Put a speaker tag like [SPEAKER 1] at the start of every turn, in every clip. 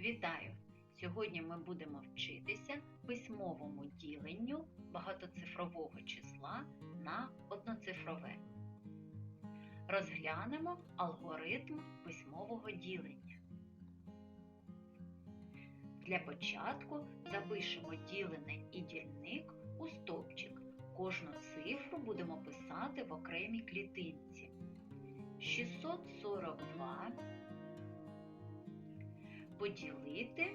[SPEAKER 1] Вітаю! Сьогодні ми будемо вчитися письмовому діленню багатоцифрового числа на одноцифрове. Розглянемо алгоритм письмового ділення. Для початку запишемо ділене і дільник у стовпчик. Кожну цифру будемо писати в окремій клітинці. 642 поділити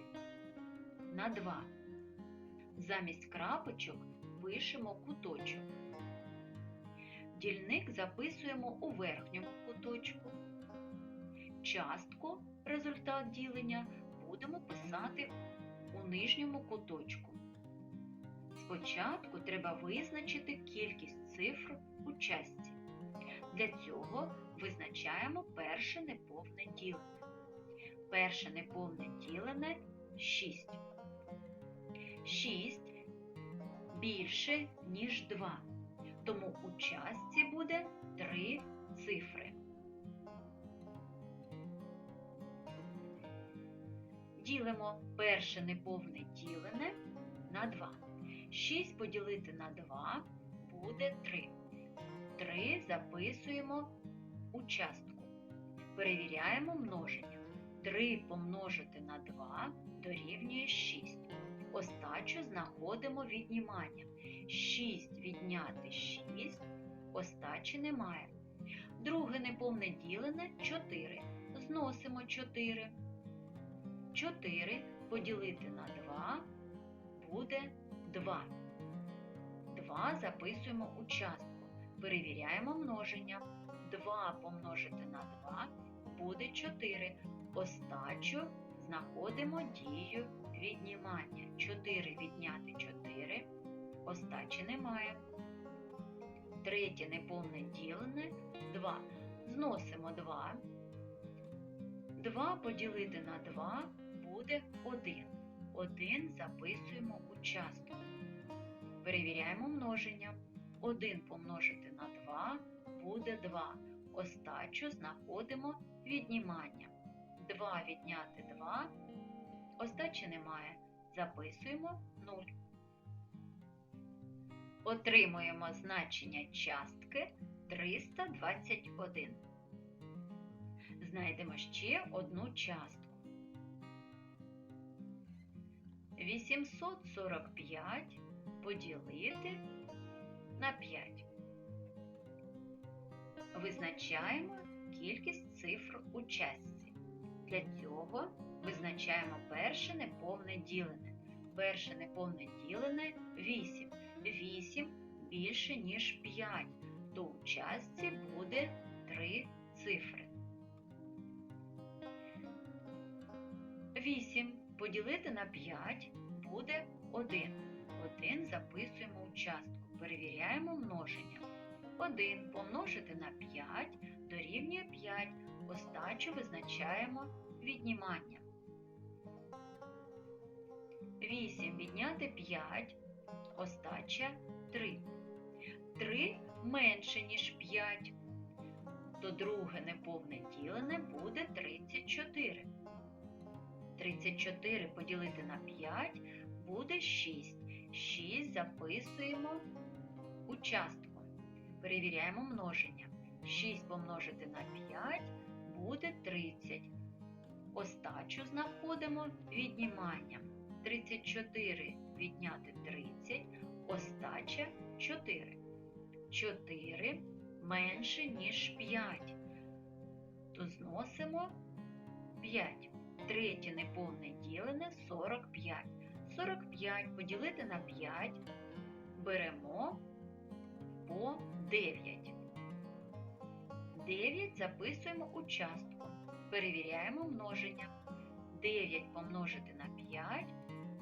[SPEAKER 1] на 2. Замість крапочок пишемо куточок. Дільник записуємо у верхньому куточку. Частку результат ділення будемо писати у нижньому куточку. Спочатку треба визначити кількість цифр у частці. Для цього визначаємо перше неповне ділення. Перше неповне ділене 6. 6 більше, ніж 2. Тому у частці буде 3 цифри. Ділимо перше неповне ділене на 2. 6 поділити на 2 буде 3. 3 записуємо у частку. Перевіряємо множення. 3 помножити на 2 дорівнює 6. Остачу знаходимо відніманням. 6 відняти 6, остачі немає. Друге неповне ділене 4. Зносимо 4. 4 поділити на 2 буде 2. 2 записуємо у частку. Перевіряємо множення. 2 помножити на 2 буде 4. Остачу знаходимо дію віднімання. 4 відняти 4, остачі немає. Третє неповне ділене 2. Зносимо 2. 2 поділити на 2 буде 1. 1 записуємо у частку. Перевіряємо множення. 1 помножити на 2 буде 2. Остачу знаходимо віднімання. 2 відняти 2, остачі немає. Записуємо 0. Отримуємо значення частки 321. Знайдемо ще одну частку. 845 поділити на 5. Визначаємо кількість цифр у частці. Для цього визначаємо перше неповне ділене. Перше неповне ділене 8. 8 більше, ніж 5, то у частці буде 3 цифри. 8 поділити на 5 буде 1. 1 записуємо у частку. Перевіряємо множення. 1 помножити на 5 дорівнює 5. Остачу визначаємо віднімання. 8 відняти 5, остача 3. 3 менше, ніж 5. То друге неповне ділене буде 34. 34 поділити на 5 буде 6. 6 записуємо у частку. Перевіряємо множення. 6 помножити на 5 буде 30. Остачу знаходимо відніманням. 34 відняти 30, остача 4. 4 менше, ніж 5. То зносимо 5. Третє неповне ділене 45. 45 поділити на 5 беремо по 9. 9 записуємо у частку. Перевіряємо множення. 9 помножити на 5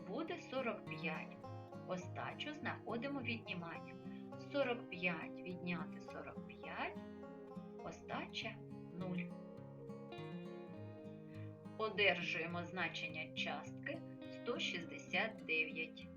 [SPEAKER 1] буде 45. Остачу знаходимо віднімання. 45 відняти 45, остача 0. Одержуємо значення частки 169.